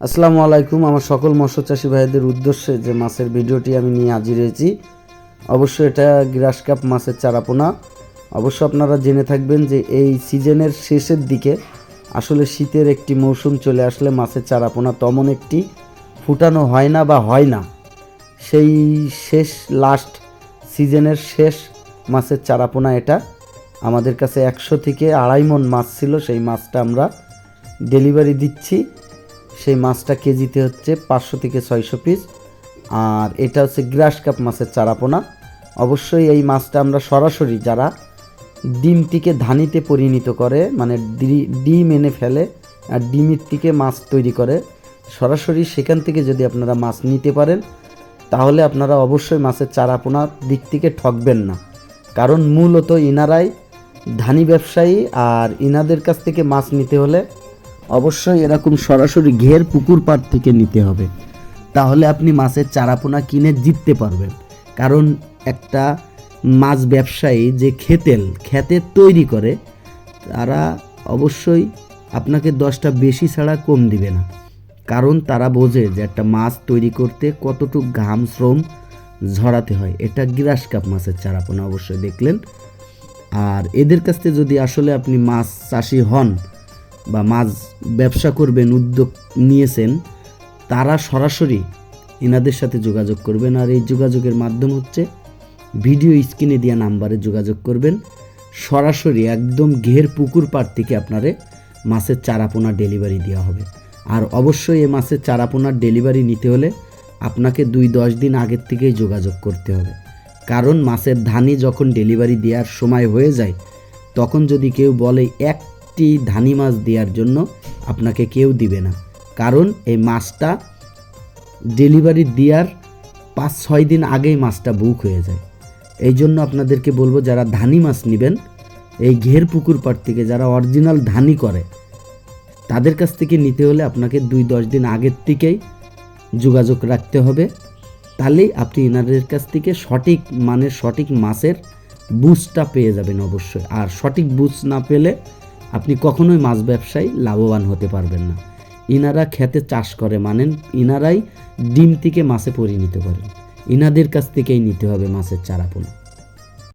আসসালামু আলাইকুম। আমার সকল মৎস্য চাষী ভাইদের উদ্দেশ্যে যে মাছের ভিডিওটি আমি নিয়ে হাজির হয়েছি, অবশ্যই এটা গ্রাস কাপ মাছের চারাপোনা। অবশ্য আপনারা জেনে থাকবেন যে এই সিজনের শেষের দিকে আসলে শীতের একটি মৌসুম চলে আসলে মাছের চারাপোনা তেমন একটি, ফুটানো হয় না বা হয় না। সেই শেষ লাস্ট সিজনের শেষ মাছের চারাপোনা এটা। আমাদের কাছে একশো থেকে আড়াই মন মাছ ছিল, সেই মাছটা আমরা ডেলিভারি দিচ্ছি। সেই মাছটা কেজিতে হচ্ছে পাঁচশো থেকে ছয়শো পিস আর এটা হচ্ছে গ্রাস কাপ মাছের চারাপোনা। অবশ্যই এই মাছটা আমরা সরাসরি যারা ডিমটিকে ধানিতে পরিণত করে মানে ডিম এনে ফেলে আর ডিমের থেকে মাছ তৈরি করে, সরাসরি সেখান থেকে যদি আপনারা মাছ নিতে পারেন, তাহলে আপনারা অবশ্যই মাছের চারাপোনার দিক থেকে ঠকবেন না। কারণ মূলত ইনারাই ধানি ব্যবসায়ী আর ইনাদের কাছ থেকে মাছ নিতে হলে অবশ্যই এরকম সরাসরি ঘের পুকুর পাড় থেকে নিতে হবে। তাহলে আপনি মাছের চারাপোনা কিনে জিততে পারবেন। কারণ একটা মাছ ব্যবসায়ী যে খেতেল, খেতে তৈরি করে, তারা অবশ্যই আপনাকে দশটা বেশি ছাড়া কম দিবে না। কারণ তারা বোঝে যে একটা মাছ তৈরি করতে কতটুকু ঘাম, শ্রম ঝরাতে হয়। এটা গ্রাস কাপ মাছের চারাপোনা অবশ্যই দেখলেন। আর এদের কাছ থেকে যদি আসলে আপনি মাছ চাষি হন বা মাছ ব্যবসা করবেন, উদ্যোগ নিয়েছেন, তারা সরাসরি এনাদের সাথে যোগাযোগ করবেন আর এই যোগাযোগের মাধ্যম হচ্ছে ভিডিও স্ক্রিনে দেওয়া নাম্বারে যোগাযোগ করবেন। সরাসরি একদম ঘের পুকুর পাড় থেকে আপনারে মাছের চারাপোনা ডেলিভারি দেওয়া হবে। আর অবশ্যই এ মাছের চারাপোনার ডেলিভারি নিতে হলে আপনাকে দুই দশ দিন আগের থেকেই যোগাযোগ করতে হবে। কারণ মাছের ধানি যখন ডেলিভারি দেওয়ার সময় হয়ে যায়, তখন যদি কেউ বলে একটি ধানি মাছ দেওয়ার জন্য আপনাকে কেউ দিবে না। কারণ এই মাছটা ডেলিভারি দেওয়ার পাঁচ, ছয় দিন আগেই মাছটা বুক হয়ে যায়। এই জন্য আপনাদেরকে বলব, যারা ধানি মাছ নেবেন, এই ঘের পুকুর পাড় থেকে যারা অরিজিনাল ধানি করে, তাদের কাছ থেকে নিতে হলে আপনাকে দুই, দশ দিন আগের থেকেই যোগাযোগ রাখতে হবে। তাহলেই আপনি এনাদের কাছ থেকে সঠিক মানের সঠিক মাছের বুঝটা পেয়ে যাবেন অবশ্যই। আর সঠিক বুঝ না পেলে আপনি কখনোই মাছ ব্যবসায় লাভবান হতে পারবেন না। ইনারা খেতে চাষ করে মানেন, ইনারাই ডিম থেকে মাছে পরিণত করেন। ইনাদের কাছ থেকেই নিতে হবে মাছের চারা চারাপোনা